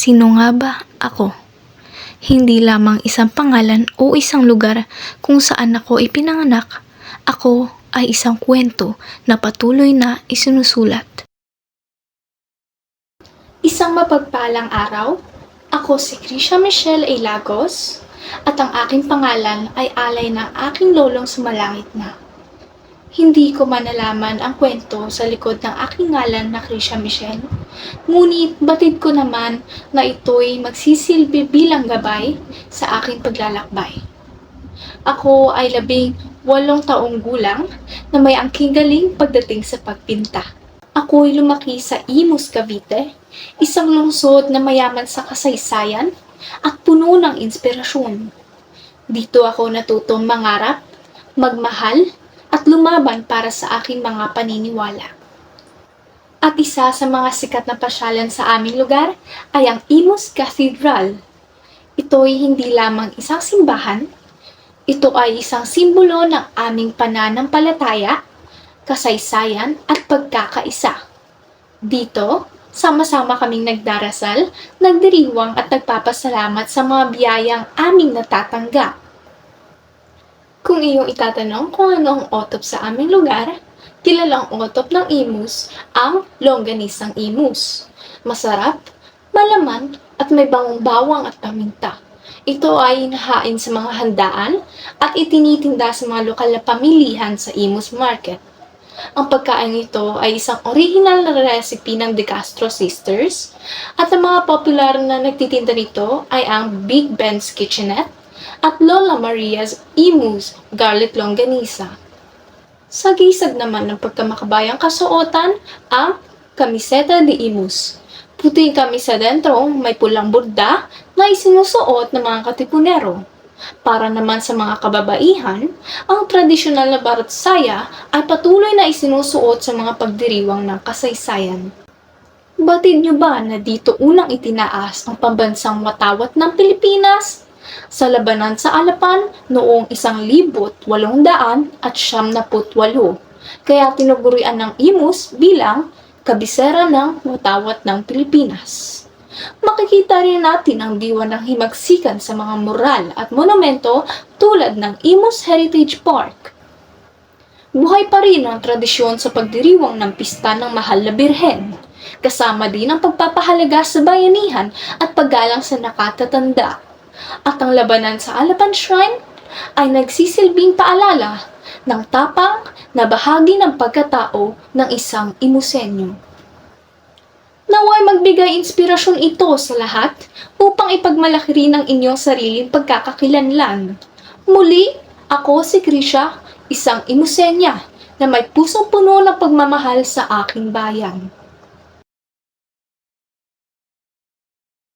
Sino nga ba ako? Hindi lamang isang pangalan o isang lugar kung saan ako ipinanganak. Ako ay isang kwento na patuloy na isinusulat. Isang mapagpalang araw, ako si Krisha Michelle A. Lagos at ang aking pangalan ay alay ng aking lolong sumalangit na. Hindi ko man nalaman ang kwento sa likod ng aking ngalan na Krisha Michelle, ngunit batid ko naman na ito'y magsisilbi bilang gabay sa aking paglalakbay. Ako ay labing walong taong gulang na may angking galing pagdating sa pagpinta. Ako'y lumaki sa Imus, Cavite, isang lungsod na mayaman sa kasaysayan at puno ng inspirasyon. Dito ako natutong mangarap, magmahal, at lumaban para sa aking mga paniniwala. At isa sa mga sikat na pasyalan sa aming lugar ay ang Imus Cathedral. Ito'y hindi lamang isang simbahan, ito ay isang simbolo ng aming pananampalataya, kasaysayan at pagkakaisa. Dito, sama-sama kaming nagdarasal, nagdiriwang at nagpapasalamat sa mga biyayang aming natatanggap. Kung iyong itatanong kung ano ang otop sa aming lugar, kilalang otop ng imus ang longganisang imus. Masarap, malaman, at may bangong bawang at paminta. Ito ay hinahain sa mga handaan at itinitinda sa mga lokal na pamilihan sa Imus Market. Ang pagkain nito ay isang original na recipe ng De Castro Sisters at ang mga popular na nagtitinda nito ay ang Big Ben's Kitchenette at Lola Maria's Imus Garlic Longganisa. Sa gisag naman ng pagkamakabayang kasuotan, ang Kamiseta de Imus. Puting kamisa dentro, may pulang burda na isinusuot ng mga katipunero. Para naman sa mga kababaihan, ang tradisyonal na baratsaya ay patuloy na isinusuot sa mga pagdiriwang ng kasaysayan. Batid nyo ba na dito unang itinaas ang pambansang watawat ng Pilipinas? Sa labanan sa Alapan noong isang libot walong daan at siyam na putwalo. Kaya tinugurian ng Imus bilang kabisera ng watawat ng Pilipinas. Makikita rin natin ang diwa ng himagsikan sa mga mural at monumento tulad ng Imus Heritage Park. Buhay pa rin ang tradisyon sa pagdiriwang ng pista ng mahal na birhen. Kasama din ang pagpapahalaga sa bayanihan at paggalang sa nakatatanda. At ang labanan sa Alapan Shrine ay nagsisilbing paalala ng tapang na bahagi ng pagkatao ng isang imusenyo. Naway magbigay inspirasyon ito sa lahat upang ipagmalaki rin ang inyong sariling pagkakakilanlan. Muli, ako si Krisha, isang imusenya na may pusong puno ng pagmamahal sa aking bayan.